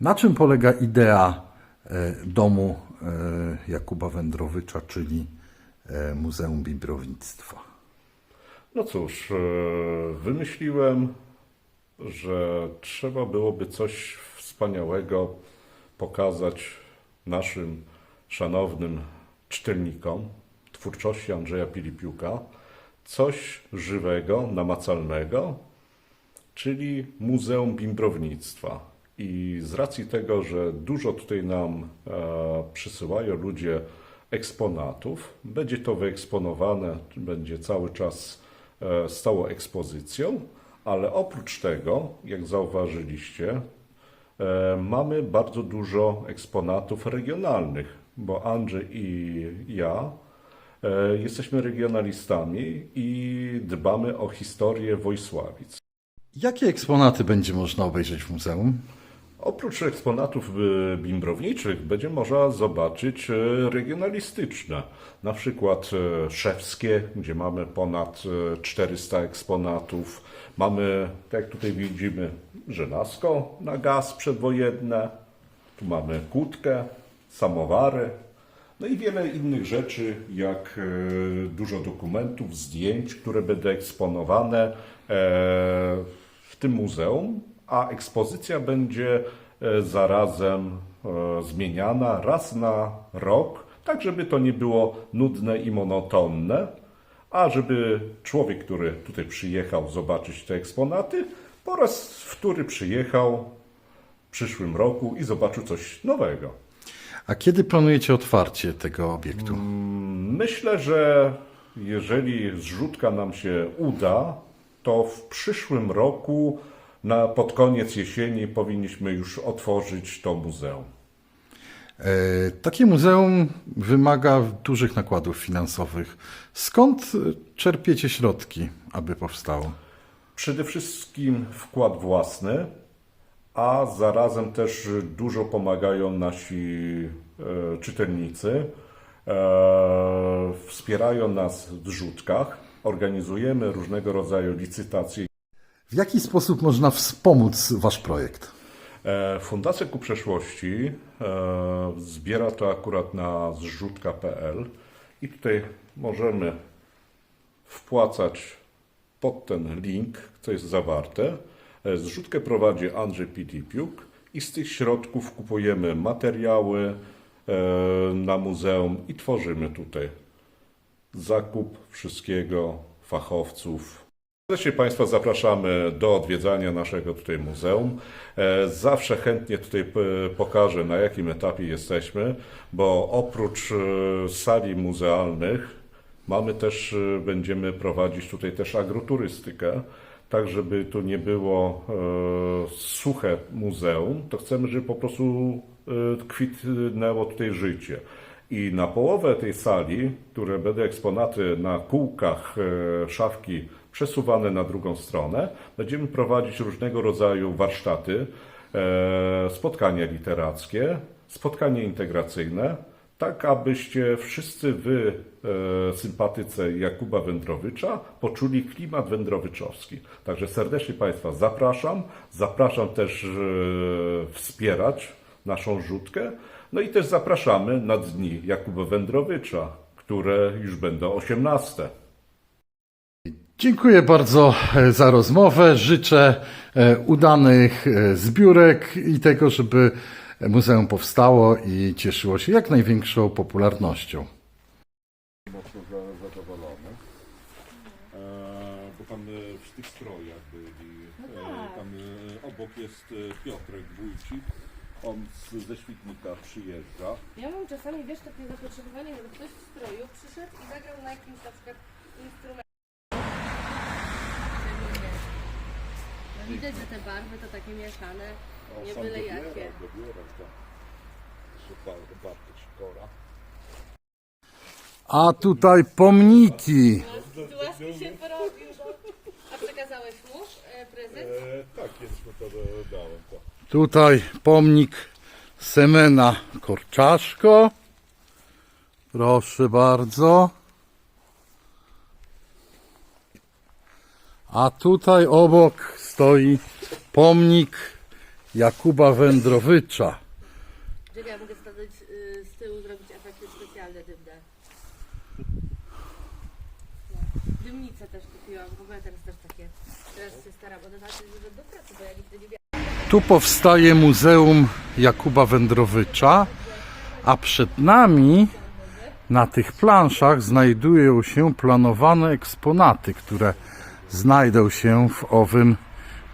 Na czym polega idea e, domu e, Jakuba Wędrowicza, czyli e, Muzeum Bibrownictwa? No cóż, wymyśliłem, że trzeba byłoby coś wspaniałego pokazać naszym szanownym czytelnikom twórczości Andrzeja Pilipiuka. Coś żywego, namacalnego, czyli Muzeum Bimbrownictwa. I z racji tego, że dużo tutaj nam e, przysyłają ludzie eksponatów, będzie to wyeksponowane, będzie cały czas e, stałą ekspozycją, ale oprócz tego, jak zauważyliście, e, mamy bardzo dużo eksponatów regionalnych, bo Andrzej i ja jesteśmy regionalistami i dbamy o historię Wojsławic. Jakie eksponaty będzie można obejrzeć w muzeum? Oprócz eksponatów y, bimbrowniczych będzie można zobaczyć y, regionalistyczne, na przykład y, szewskie, gdzie mamy ponad y, 400 eksponatów. Mamy, tak jak tutaj widzimy, żelazko na gaz przedwojenne, tu mamy kłódkę, samowary, no i wiele innych rzeczy, jak dużo dokumentów, zdjęć, które będą eksponowane e, w tym muzeum, a ekspozycja będzie e, zarazem e, zmieniana raz na rok, tak żeby to nie było nudne i monotonne, a żeby człowiek, który tutaj przyjechał zobaczyć te eksponaty, po raz wtóry przyjechał w przyszłym roku i zobaczył coś nowego. A kiedy planujecie otwarcie tego obiektu? Myślę, że jeżeli zrzutka nam się uda, to w przyszłym roku, na, pod koniec jesieni, powinniśmy już otworzyć to muzeum. E, Takie muzeum wymaga dużych nakładów finansowych. Skąd e, czerpiecie środki, aby powstało? Przede wszystkim wkład własny, a zarazem też dużo pomagają nasi e, czytelnicy. E, wspierają nas w zrzutkach, organizujemy różnego rodzaju licytacje W jaki sposób można wspomóc Wasz projekt? E, Fundacja Ku Przeszłości e, zbiera to akurat na zrzutka.pl i tutaj możemy wpłacać pod ten link, co jest zawarte. E, Zrzutkę prowadzi Andrzej Pilipiuk i z tych środków kupujemy materiały na muzeum i tworzymy tutaj zakup wszystkiego, fachowców, Serdecznie Państwa zapraszamy do odwiedzania naszego tutaj muzeum. E, Zawsze chętnie tutaj pokażę, na jakim etapie jesteśmy, bo oprócz e, sali muzealnych mamy też, e, będziemy prowadzić tutaj też agroturystykę, tak żeby tu nie było suche muzeum, to chcemy, żeby po prostu kwitnęło tutaj życie. I na połowę tej sali, które będą eksponaty na kółkach, szafki przesuwane na drugą stronę, będziemy prowadzić różnego rodzaju warsztaty, e, spotkania literackie, spotkania integracyjne, tak abyście wszyscy wy, e, sympatycy Jakuba Wędrowicza, poczuli klimat wędrowyczowski. Także serdecznie Państwa zapraszam. Zapraszam też e, wspierać naszą rzutkę. No i też zapraszamy na dni Jakuba Wędrowicza, które już będą 18. Dziękuję bardzo e, za rozmowę. Życzę e, udanych e, zbiórek i tego, żeby muzeum powstało i cieszyło się jak największą popularnością. mocno za- zadowolony. Bo tam w tych strojach byli. E, tam e, obok jest Piotrek Wójcik. On z, ze Świdnika przyjeżdża. Ja mam czasami, wiesz, takie zapotrzebowanie, żeby ktoś w stroju przyszedł i zagrał na jakimś na przykład instrumencie. Widać, że te barwy to takie mieszane, nie sam byle dobiera, jakie. Super, Bartek Sikora. A tutaj pomniki. Łaski się porobił, no. A przekazałeś mu e, prezent? E, tak, kiedyś mu to dałem. To. Tutaj pomnik Semena Korczaszko. Proszę bardzo. A tutaj obok stoi pomnik Jakuba Wędrowycza. Czekaj, ja mogę stanąć y, z tyłu, zrobić efekty specjalne dymne. Dymnicę też kupiłam, w ogóle teraz też takie. Teraz się staram, one znaczy, że będą pracy, bo ja nigdy nie wiem. Tu powstaje Muzeum Jakuba Wędrowycza, a przed nami na tych planszach znajdują się planowane eksponaty, które znajdą się w owym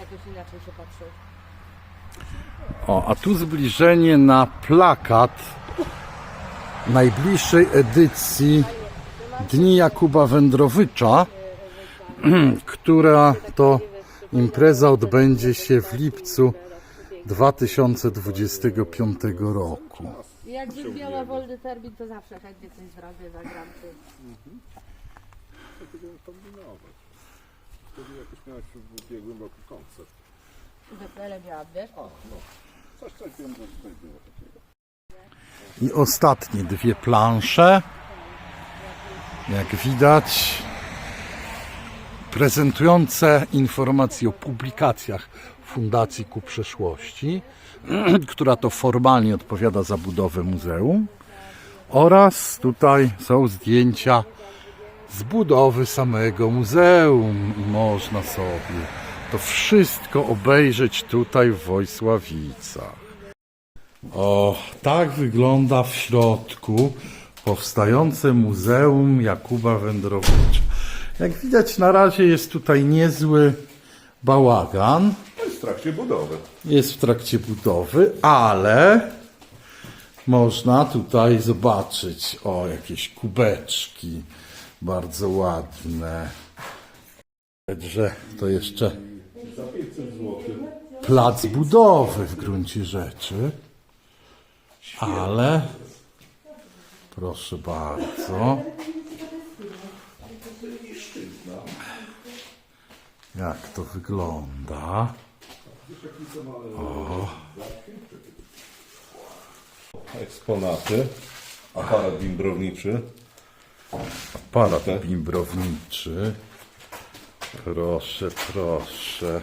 jakoś inaczej się patrzy. O, a tu zbliżenie na plakat najbliższej edycji Dni Jakuba Wędrowycza, która to impreza odbędzie się w lipcu 2025 roku. Jakbym miała wolny termin, to zawsze chętnie coś zrobię, zagram czy... Będziemy kombinować. Wtedy jakoś miałeś w ubiegłym roku koncert. Wesele miałam, wiesz? A, no. Coś, coś wiem, że tutaj było takiego. I ostatnie dwie plansze, jak widać, prezentujące informacje o publikacjach Fundacji Ku Przeszłości, która to formalnie odpowiada za budowę muzeum. Oraz tutaj są zdjęcia z budowy samego muzeum i można sobie to wszystko obejrzeć tutaj w Wojsławicach. O, tak wygląda w środku powstające Muzeum Jakuba Wędrowicza. Jak widać, na razie jest tutaj niezły bałagan. Jest w trakcie budowy. Jest w trakcie budowy, ale można tutaj zobaczyć o jakieś kubeczki bardzo ładne. Że to jeszcze Za 500 zł. plac budowy w gruncie rzeczy. Ale proszę bardzo. Jak to wygląda? Eksponaty. Aparat bimbrowniczy. Aparat bimbrowniczy. Proszę, proszę.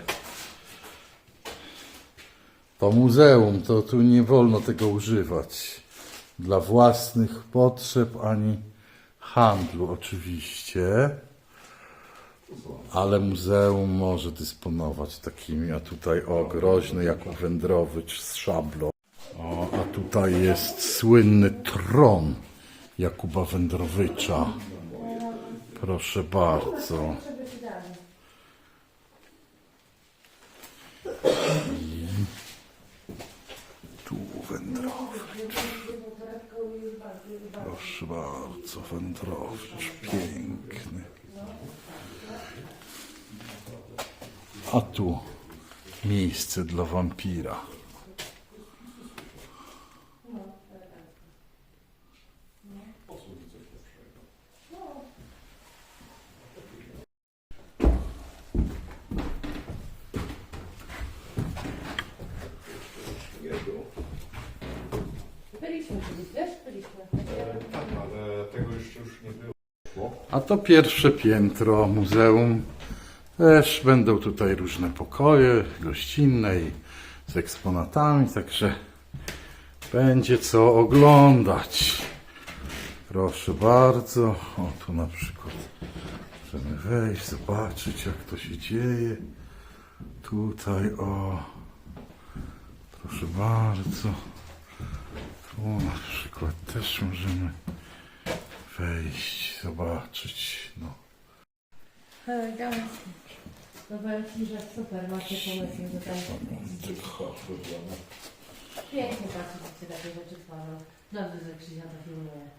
To muzeum, to tu nie wolno tego używać. Dla własnych potrzeb ani handlu oczywiście. Ale muzeum może dysponować takimi, a tutaj o, groźny Jakub Wędrowicz z szablą. O, a tutaj jest słynny tron Jakuba Wędrowicza. Proszę bardzo. Tu Wędrowicz. Proszę bardzo, Wędrowicz, piękny. A tu miejsce dla wampira. Byliśmy kiedyś, wiesz? Byliśmy. Tak, ale tego już nie było. A to pierwsze piętro muzeum. Też będą tutaj różne pokoje gościnne i z eksponatami, także będzie co oglądać. Proszę bardzo. O, tu na przykład możemy wejść, zobaczyć jak to się dzieje. Tutaj, o. Proszę bardzo. Tu na przykład też możemy wejść, zobaczyć. No. Elegancko. No powiem Ci, że super macie pomysły tutaj. Pięknie patrzeć, się takie rzeczy tworzą. Dobrze, że Krzysia to filmuje.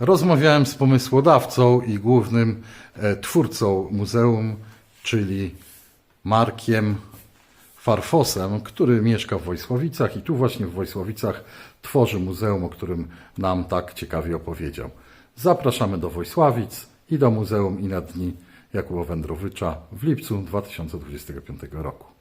Rozmawiałem z pomysłodawcą i głównym e, twórcą muzeum, czyli Markiem Farfosem, który mieszka w Wojsławicach i tu właśnie w Wojsławicach tworzy muzeum, o którym nam tak ciekawie opowiedział. Zapraszamy do Wojsławic i do Muzeum i na dni Jakuba Wędrowycza w lipcu 2025 roku.